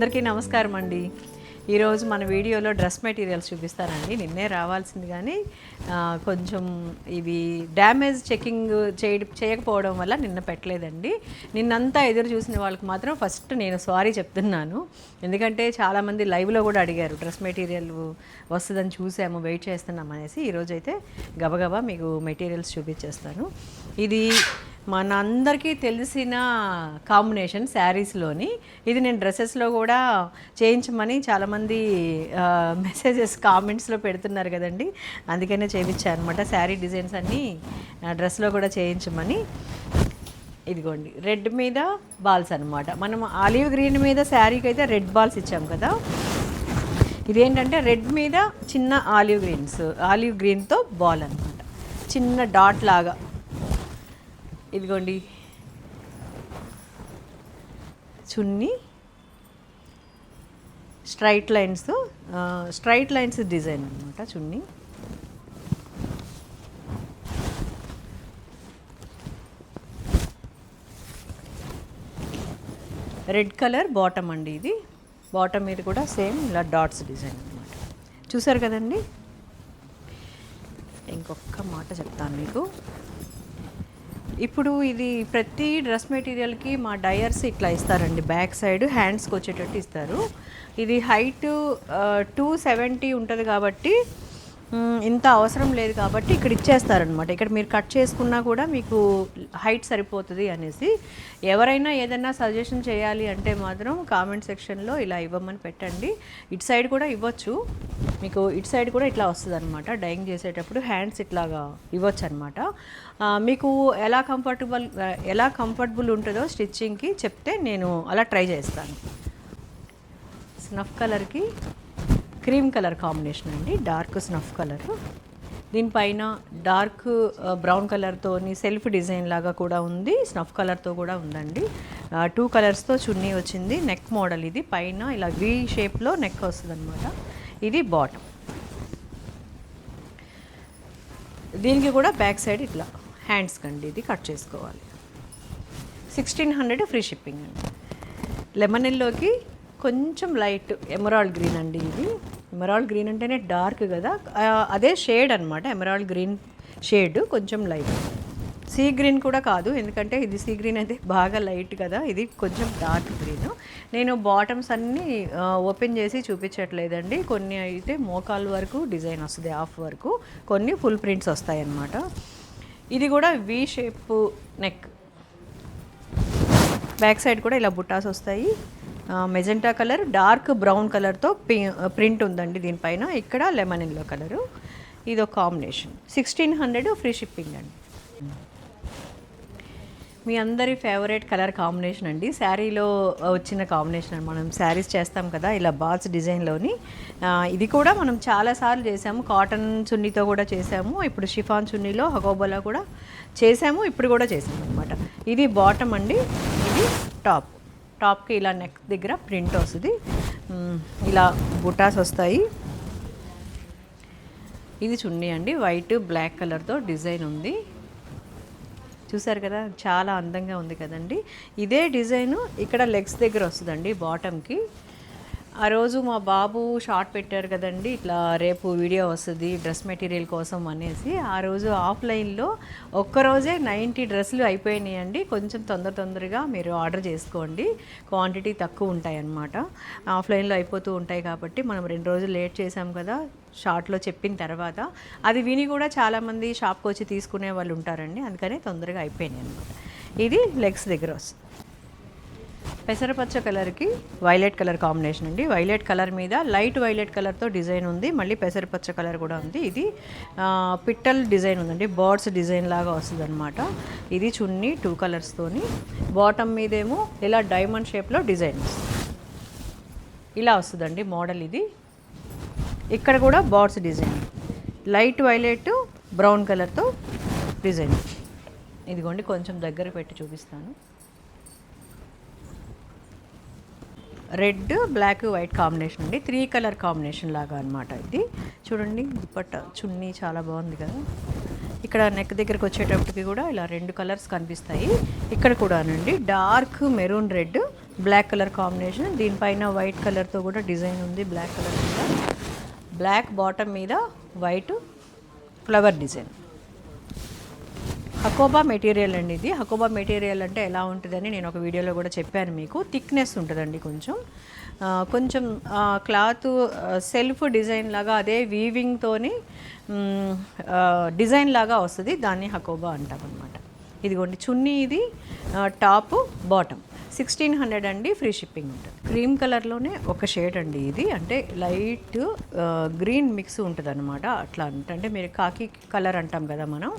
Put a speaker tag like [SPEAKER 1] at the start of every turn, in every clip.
[SPEAKER 1] అందరికీ నమస్కారం అండి. ఈరోజు మన వీడియోలో డ్రెస్ మెటీరియల్స్ చూపిస్తానండి. నిన్నే రావాల్సింది కానీ కొంచెం ఇవి డ్యామేజ్ చెకింగ్ చేయ చేయకపోవడం వల్ల నిన్న పెట్టలేదండి. నిన్నంతా ఎదురు చూసిన వాళ్ళకి మాత్రం ఫస్ట్ నేను సారీ చెప్తున్నాను. ఎందుకంటే చాలామంది లైవ్లో కూడా అడిగారు డ్రెస్ మెటీరియల్ వస్తుందని చూసాము వెయిట్ చేస్తున్నాం అనేసి. ఈరోజు అయితే గబగబా మీకు మెటీరియల్స్ చూపించేస్తాను. ఇది మన అందరికీ తెలిసిన కాంబినేషన్ శారీస్లోని. ఇది నేను డ్రెస్సెస్లో కూడా చేయించమని చాలామంది మెసేజెస్ కామెంట్స్లో పెడుతున్నారు కదండి. అందుకనే చేయించాను అనమాట శారీ డిజైన్స్ అన్నీ డ్రెస్లో కూడా చేయించమని. ఇదిగోండి రెడ్ మీద బాల్స్ అనమాట మనం ఆలివ్ గ్రీన్ మీద శారీకి అయితే రెడ్ బాల్స్ ఇచ్చాం కదా. ఇదేంటంటే రెడ్ మీద చిన్న ఆలివ్ గ్రీన్స్ ఆలివ్ గ్రీన్తో బాల్ అనమాట చిన్న డాట్ లాగా ఇదిగోండి. చున్నీ. Straight lines straight lines design అనమాట చున్నీ. రెడ్ కలర్ బాటమ్ అండి ఇది. బాటమ్ మీద కూడా సేమ్ ఇలా డాట్స్ డిజైన్ అనమాట చూసారు కదండి? ఇంకొక మాట చెప్తాను మీకు. ఇప్పుడు ఇది ప్రతి డ్రెస్ మెటీరియల్కి మా డయర్స్ ఇట్లా ఇస్తారండి. బ్యాక్ సైడ్ హ్యాండ్స్కి వచ్చేటట్టు ఇస్తారు. ఇది హైట్ టూ సెవెంటీ ఉంటుంది కాబట్టి ఇంత అవసరం లేదు కాబట్టి ఇక్కడ ఇచ్చేస్తారనమాట ఇక్కడ మీరు కట్ చేసుకున్నా కూడా మీకు హైట్ సరిపోతుంది అనేసి. ఎవరైనా ఏదైనా సజెషన్ చేయాలి అంటే మాత్రం కామెంట్ సెక్షన్లో ఇలా ఇవ్వమని పెట్టండి. ఇటు సైడ్ కూడా ఇవ్వచ్చు. మీకు ఇటు సైడ్ కూడా ఇట్లా వస్తుంది అనమాట డైయింగ్ చేసేటప్పుడు హ్యాండ్స్ ఇట్లాగా ఇవ్వచ్చు అనమాట మీకు ఎలా కంఫర్టబుల్ ఎలా కంఫర్టబుల్ ఉంటుందో స్టిచ్చింగ్కి చెప్తే నేను అలా ట్రై చేస్తాను. స్నఫ్ కలర్కి క్రీమ్ కలర్ కాంబినేషన్ అండి డార్క్ స్నఫ్ కలర్. దీనిపైన డార్క్ బ్రౌన్ కలర్తోని సెల్ఫ్ డిజైన్ లాగా కూడా ఉంది స్నఫ్ కలర్తో కూడా ఉందండి. టూ కలర్స్తో చున్నీ వచ్చింది నెక్ మోడల్ ఇది. పైన ఇలా వి షేప్లో నెక్ వస్తుంది అనమాట ఇది బాటమ్. దీనికి కూడా బ్యాక్ సైడ్ ఇట్లా హ్యాండ్స్ కండి ఇది కట్ చేసుకోవాలి. సిక్స్టీన్ హండ్రెడ్ ఫ్రీ షిప్పింగ్ అండి. లెమన్ ఎల్లోకి కొంచెం లైట్ ఎమరాల్డ్ గ్రీన్ అండి ఇది. ఎమరాల్డ్ గ్రీన్ అంటేనే డార్క్ కదా. అదే షేడ్ అనమాట ఎమరాల్డ్ గ్రీన్ షేడ్ కొంచెం లైట్. సీ గ్రీన్ కూడా కాదు ఎందుకంటే ఇది సీ గ్రీన్ అయితే బాగా లైట్ కదా ఇది కొంచెం డార్క్ గ్రీన్. నేను బాటమ్స్ అన్నీ ఓపెన్ చేసి చూపించట్లేదండి. కొన్ని అయితే మోకాల్ వరకు డిజైన్ వస్తుంది హాఫ్ వరకు. కొన్ని ఫుల్ ప్రింట్స్ వస్తాయి అన్నమాట. ఇది కూడా V shape neck back side కూడా ఇలా బుట్టాస్ వస్తాయి. మెజెంటా కలర్ డార్క్ బ్రౌన్ కలర్తో ప్రింట్ ఉందండి దీనిపైన. ఇక్కడ లెమన్ ఎల్లో కలరు. ఇది ఒక combination. Sixteen hundred free shipping అండి. మీ అందరి ఫేవరెట్ కలర్ కాంబినేషన్ అండి. శారీలో వచ్చిన కాంబినేషన్ అండి. మనం శారీస్ చేస్తాం కదా ఇలా బాల్స్ డిజైన్లోని. ఇది కూడా మనం చాలాసార్లు చేసాము. కాటన్ చున్నీతో కూడా చేసాము. ఇప్పుడు షిఫాన్ చున్నీలో హగోబోలా కూడా చేసాము. ఇప్పుడు కూడా చేసాము అనమాట ఇది బాటమ్ అండి. ఇది టాప్. టాప్కి ఇలా నెక్ దగ్గర ప్రింట్ వస్తుంది. ఇలా బుటాస్ వస్తాయి. ఇది చున్నీ అండి. వైట్ బ్లాక్ కలర్తో డిజైన్ ఉంది. చూసారు కదా చాలా అందంగా ఉంది కదండి. ఇదే డిజైను ఇక్కడ లెగ్స్ దగ్గర వస్తుందండి బాటమ్కి. ఆ రోజు మా బాబు షార్ట్ పెట్టారు కదండి ఇట్లా రేపు వీడియో వస్తుంది డ్రెస్ మెటీరియల్ కోసం అనేసి. ఆ రోజు ఆఫ్లైన్లో ఒక్కరోజే నైంటీ డ్రెస్సులు అయిపోయినాయండి. కొంచెం తొందర తొందరగా మీరు ఆర్డర్ చేసుకోండి. క్వాంటిటీ తక్కువ ఉంటాయి అన్నమాట ఆఫ్లైన్లో అయిపోతూ ఉంటాయి కాబట్టి మనం రెండు రోజులు లేట్ చేసాం కదా షార్ట్లో చెప్పిన తర్వాత. అది విని కూడా చాలామంది షాప్కి వచ్చి తీసుకునే వాళ్ళు ఉంటారండి అందుకనే తొందరగా అయిపోయినాయి అనమాట ఇది లెగ్స్ దగ్గర వస్తుంది. పెసరపచ్చ కలర్కి వైలెట్ కలర్ కాంబినేషన్ అండి. వైలెట్ కలర్ మీద లైట్ వైలెట్ కలర్తో డిజైన్ ఉంది. మళ్ళీ పెసరపచ్చ కలర్ కూడా ఉంది. ఇది పిట్టల్ డిజైన్ ఉందండి. బర్డ్స్ డిజైన్ లాగా వస్తుంది అనమాట ఇది చున్నీ టూ కలర్స్తోని బాటమ్ మీదేమో ఇలా డైమండ్ షేప్లో డిజైన్ ఇలా వస్తుందండి మోడల్ ఇది. ఇక్కడ కూడా birds design. Light violet brown కలర్తో డిజైన్. ఇదిగోండి కొంచెం దగ్గర పెట్టి చూపిస్తాను. రెడ్ బ్లాక్ వైట్ కాంబినేషన్ అండి. త్రీ కలర్ కాంబినేషన్ లాగా అనమాట ఇది. చూడండి దుపట్ట చున్నీ చాలా బాగుంది కదా. ఇక్కడ నెక్ దగ్గరకు వచ్చేటప్పటికి కూడా ఇలా రెండు కలర్స్ కనిపిస్తాయి. ఇక్కడ కూడానండి dark maroon red black colour combination. దీనిపైన వైట్ కలర్తో కూడా డిజైన్ ఉంది బ్లాక్ కలర్ మీద. బ్లాక్ బాటమ్ మీద వైట్ ఫ్లవర్ డిజైన్. హకోబా మెటీరియల్ అండి ఇది. హకోబా మెటీరియల్ అంటే ఎలా ఉంటుందని నేను ఒక వీడియోలో కూడా చెప్పాను మీకు. థిక్నెస్ ఉంటుందండి కొంచెం. కొంచెం క్లాత్ సెల్ఫ్ డిజైన్ లాగా అదే వీవింగ్తోని డిజైన్ లాగా వస్తుంది. దాన్ని హకోబా అంటామన్నమాట ఇదిగోండి చున్నీ ఇది టాప్ బాటమ్ సిక్స్టీన్ హండ్రెడ్ అండి ఫ్రీ షిప్పింగ్ ఉంటుంది. క్రీమ్ కలర్లోనే ఒక షేడ్ అండి ఇది. అంటే లైట్ గ్రీన్ మిక్స్ ఉంటుంది అనమాట అట్లా అంటే అంటే మీరు కాకి కలర్ అంటాం కదా మనం.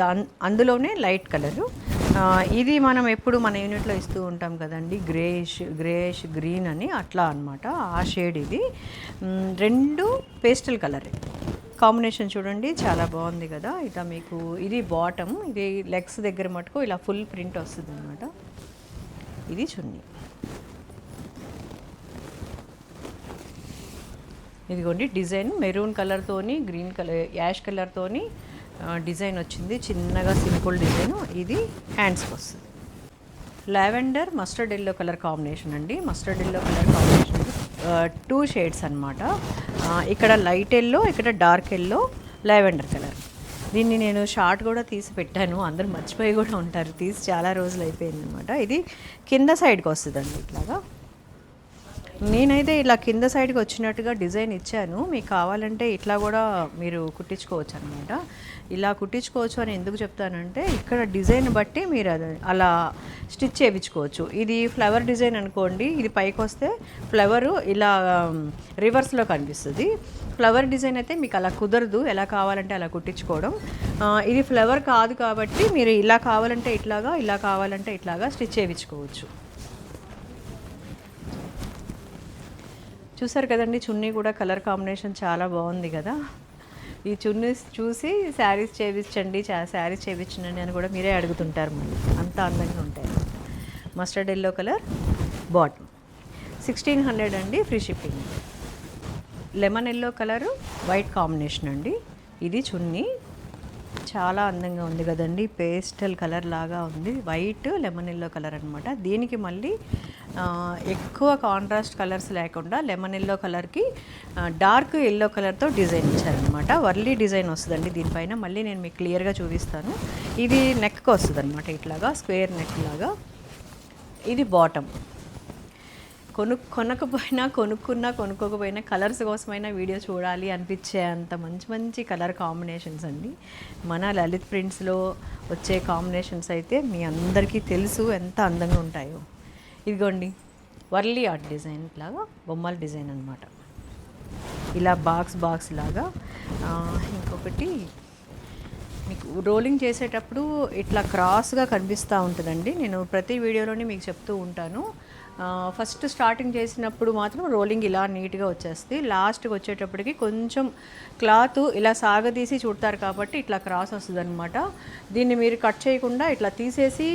[SPEAKER 1] దాన్ అందులోనే లైట్ కలరు. ఇది మనం ఎప్పుడు మన యూనిట్లో ఇస్తూ ఉంటాం కదండి గ్రేష్ గ్రేష్ గ్రీన్ అని అట్లా అన్నమాట ఆ షేడ్ ఇది. రెండు పేస్టల్ కలరే. కాంబినేషన్ చూడండి చాలా బాగుంది కదా. ఇట్లా మీకు ఇది బాటమ్ ఇది లెగ్స్ దగ్గర మటుకు ఇలా ఫుల్ ప్రింట్ వస్తుంది అనమాట ఇది చున్నీ. ఇదిగోండి డిజైన్ మెరూన్ కలర్తోని గ్రీన్ కలర్ యాష్ కలర్తోని డిజైన్ వచ్చింది. చిన్నగా సింపుల్ డిజైన్. ఇది హ్యాండ్స్కి వస్తుంది. Lavender mustard yellow colour combination అండి. Mustard yellow colour combination two shades అనమాట ఇక్కడ లైట్ ఎల్లో ఇక్కడ డార్క్ ఎల్లో లావెండర్ కలర్. దీన్ని నేను షార్ట్ కూడా తీసి పెట్టాను. అందరూ మర్చిపోయి కూడా ఉంటారు. తీసి చాలా రోజులు అయిపోయింది అనమాట ఇది కింద సైడ్కి వస్తుందండి ఇట్లాగా. నేనైతే ఇలా కింద సైడ్కి వచ్చినట్టుగా డిజైన్ ఇచ్చాను. మీకు కావాలంటే ఇట్లా కూడా మీరు కుట్టించుకోవచ్చు అనమాట ఇలా కుట్టించుకోవచ్చు అని ఎందుకు చెప్తానంటే ఇక్కడ డిజైన్ బట్టి మీరు అది అలా స్టిచ్ చేయించుకోవచ్చు. ఇది ఫ్లవర్ డిజైన్ అనుకోండి ఇది పైకి వస్తే ఫ్లవరు ఇలా రివర్స్లో కనిపిస్తుంది. ఫ్లవర్ డిజైన్ అయితే మీకు అలా కుదరదు ఎలా కావాలంటే అలా కుట్టించుకోవడం. ఇది ఫ్లవర్ కాదు కాబట్టి మీరు ఇలా కావాలంటే ఇట్లాగా ఇలా కావాలంటే ఇట్లాగా స్టిచ్ చేయించుకోవచ్చు. చూసారు కదండి చున్నీ కూడా కలర్ కాంబినేషన్ చాలా బాగుంది కదా. ఈ చున్నీస్ చూసి శారీస్ చేయించండి శారీస్ చేయించండి అని కూడా మీరే అడుగుతుంటారు మళ్ళీ అంత అందంగా ఉంటాయి. Mustard yellow colour bottom sixteen hundred అండి free shipping lemon yellow colour white combination అండి. ఇది చున్నీ. చాలా అందంగా ఉంది కదండి. పేస్టల్ కలర్ లాగా ఉంది. వైట్ లెమన్ ఎల్లో కలర్ అనమాట దీనికి మళ్ళీ ఎక్కువ కాంట్రాస్ట్ కలర్స్ లేకుండా లెమన్ ఎల్లో కలర్కి డార్క్ ఎల్లో కలర్తో డిజైన్ ఇచ్చారనమాట వర్లీ డిజైన్ వస్తుందండి దీనిపైన. మళ్ళీ నేను మీకు క్లియర్గా చూపిస్తాను. ఇది నెక్కి వస్తుంది అనమాట ఇట్లాగా స్క్వేర్ నెక్ లాగా. ఇది బాటమ్ కొను కొనకపోయినా కొనుక్కున్నా కొనుక్కోకపోయినా కలర్స్ కోసమైనా వీడియో చూడాలి అనిపించే అంత మంచి మంచి కలర్ కాంబినేషన్స్ అండి. మన లలిత్ ప్రింట్స్లో వచ్చే కాంబినేషన్స్ అయితే మీ అందరికీ తెలుసు ఎంత అందంగా ఉంటాయో. ఇదిగోండి వర్లీ ఆర్ట్ డిజైన్ లాగా బొమ్మల డిజైన్ అనమాట ఇలా బాక్స్ బాక్స్ లాగా ఇంకొకటి మీకు రోలింగ్ చేసేటప్పుడు ఇట్లా క్రాస్గా కనిపిస్తూ ఉంటుందండి. నేను ప్రతి వీడియోలోని మీకు చెప్తూ ఉంటాను. ఫస్ట్ స్టార్టింగ్ చేసినప్పుడు మాత్రం రోలింగ్ ఇలా నీట్గా వచ్చేస్తుంది. లాస్ట్కి వచ్చేటప్పటికి కొంచెం క్లాత్ ఇలా సాగదీసి చుడతారు కాబట్టి ఇట్లా క్రాస్ వస్తుంది అనమాట దీన్ని మీరు కట్ చేయకుండా ఇట్లా తీసేసి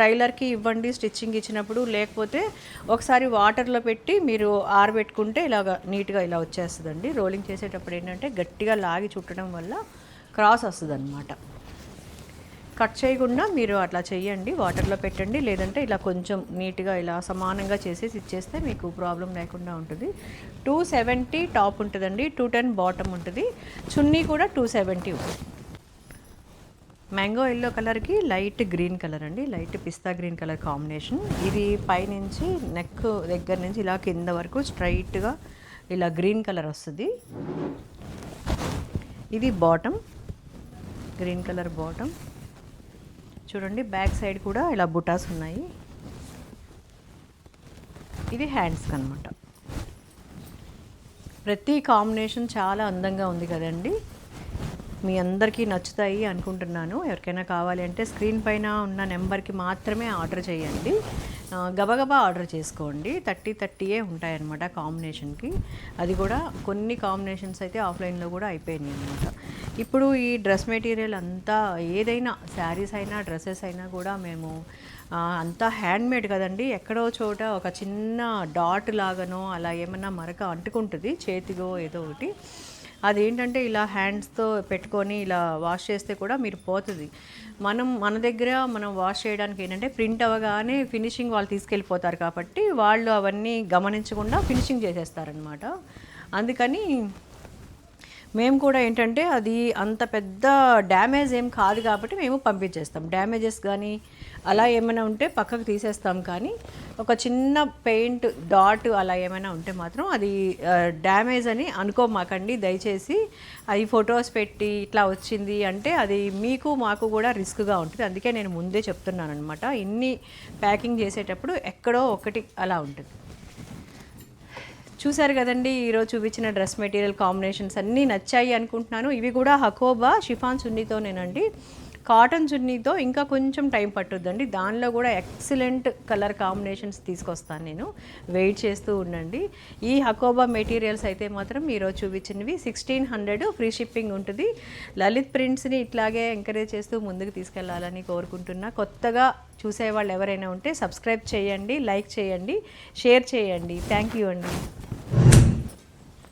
[SPEAKER 1] టైలర్కి ఇవ్వండి స్టిచ్చింగ్ ఇచ్చినప్పుడు. లేకపోతే ఒకసారి వాటర్లో పెట్టి మీరు ఆరబెట్టుకుంటే ఇలాగ నీట్గా ఇలా వచ్చేస్తుందండి. రోలింగ్ చేసేటప్పుడు ఏంటంటే గట్టిగా లాగి చుట్టడం వల్ల క్రాస్ వస్తుంది అనమాట కట్ చేయకుండా మీరు అట్లా చేయండి వాటర్లో పెట్టండి లేదంటే ఇలా కొంచెం నీట్గా ఇలా సమానంగా చేసేసి ఇచ్చేస్తే మీకు ప్రాబ్లం లేకుండా ఉంటుంది. టూ సెవెంటీ టాప్ ఉంటుందండి టూ టెన్ బాటమ్ ఉంటుంది. చున్నీ కూడా టూ సెవెంటీ ఉంటుంది. మ్యాంగో ఎల్లో కలర్కి లైట్ గ్రీన్ కలర్ అండి లైట్ పిస్తా గ్రీన్ కలర్ కాంబినేషన్. ఇది పైనుంచి నెక్ దగ్గర నుంచి ఇలా కింద వరకు స్ట్రైట్గా ఇలా గ్రీన్ కలర్ వస్తుంది. ఇది బాటమ్ గ్రీన్ కలర్ బాటమ్. చూడండి బ్యాక్ సైడ్ కూడా ఇలా బుటాస్ ఉన్నాయి. ఇది హ్యాండ్స్కి అనమాట ప్రతి కాంబినేషన్ చాలా అందంగా ఉంది కదండి. మీ అందరికీ నచ్చుతాయి అనుకుంటున్నాను. ఎవరికైనా కావాలి అంటే స్క్రీన్ పైన ఉన్న నెంబర్కి మాత్రమే ఆర్డర్ చేయండి. గబగబా ఆర్డర్ చేసుకోండి. థర్టీ థర్టీయే ఉంటాయన్నమాట కాంబినేషన్కి. అది కూడా కొన్ని కాంబినేషన్స్ అయితే ఆఫ్లైన్లో కూడా అయిపోయినాయి అనమాట ఇప్పుడు ఈ డ్రెస్ మెటీరియల్ అంతా ఏదైనా శారీస్ అయినా డ్రెస్సెస్ అయినా కూడా మేము అంతా హ్యాండ్మేడ్ కదండి. ఎక్కడో చోట ఒక చిన్న డాట్ లాగానో అలా ఏమన్నా మరక అంటుకుంటుంది చేతిగో ఏదో ఒకటి. అదేంటంటే ఇలా హ్యాండ్స్తో పెట్టుకొని ఇలా వాష్ చేస్తే కూడా మీరు పోతుంది. మనం మన దగ్గర మనం వాష్ చేయడానికి ఏంటంటే ప్రింట్ అవ్వగానే ఫినిషింగ్ వాళ్ళు తీసుకెళ్ళిపోతారు కాబట్టి వాళ్ళు అవన్నీ గమనించకుండా ఫినిషింగ్ చేసేస్తారనమాట అందుకని మేము కూడా ఏంటంటే అది అంత పెద్ద డ్యామేజ్ ఏం కాదు కాబట్టి మేము పంపించేస్తాం. డ్యామేజెస్ కానీ అలా ఏమైనా ఉంటే పక్కకు తీసేస్తాం కానీ ఒక చిన్న పెయింట్ డాట్ అలా ఏమైనా ఉంటే మాత్రం అది డ్యామేజ్ అని అనుకోమాకండి. దయచేసి అది ఫొటోస్ పెట్టి ఇట్లా వచ్చింది అంటే అది మీకు మాకు కూడా రిస్క్గా ఉంటుంది. అందుకే నేను ముందే చెప్తున్నాను అనమాట ఇన్ని ప్యాకింగ్ చేసేటప్పుడు ఎక్కడో ఒకటి అలా ఉంటుంది. చూశారు కదండి ఈరోజు చూపించిన డ్రెస్ మెటీరియల్ కాంబినేషన్స్ అన్నీ నచ్చాయి అనుకుంటున్నాను. ఇవి కూడా హకోబా షిఫాన్ సున్నితోనేనండి. కాటన్ చున్నీతో ఇంకా కొంచెం టైం పట్టుద్దండి. దానిలో కూడా ఎక్సలెంట్ కలర్ కాంబినేషన్స్ తీసుకొస్తాను నేను. వెయిట్ చేస్తూ ఉండండి. ఈ హకోబా మెటీరియల్స్ అయితే మాత్రం ఈరోజు చూపించినవి. సిక్స్టీన్ హండ్రెడ్ ఫ్రీ షిప్పింగ్ ఉంటుంది. లలిత్ ప్రింట్స్ని ఇట్లాగే ఎంకరేజ్ చేస్తూ ముందుకు తీసుకెళ్ళాలని కోరుకుంటున్నా. కొత్తగా చూసేవాళ్ళు ఎవరైనా ఉంటే సబ్స్క్రైబ్ చేయండి లైక్ చేయండి షేర్ చేయండి. థ్యాంక్ యూ అండి.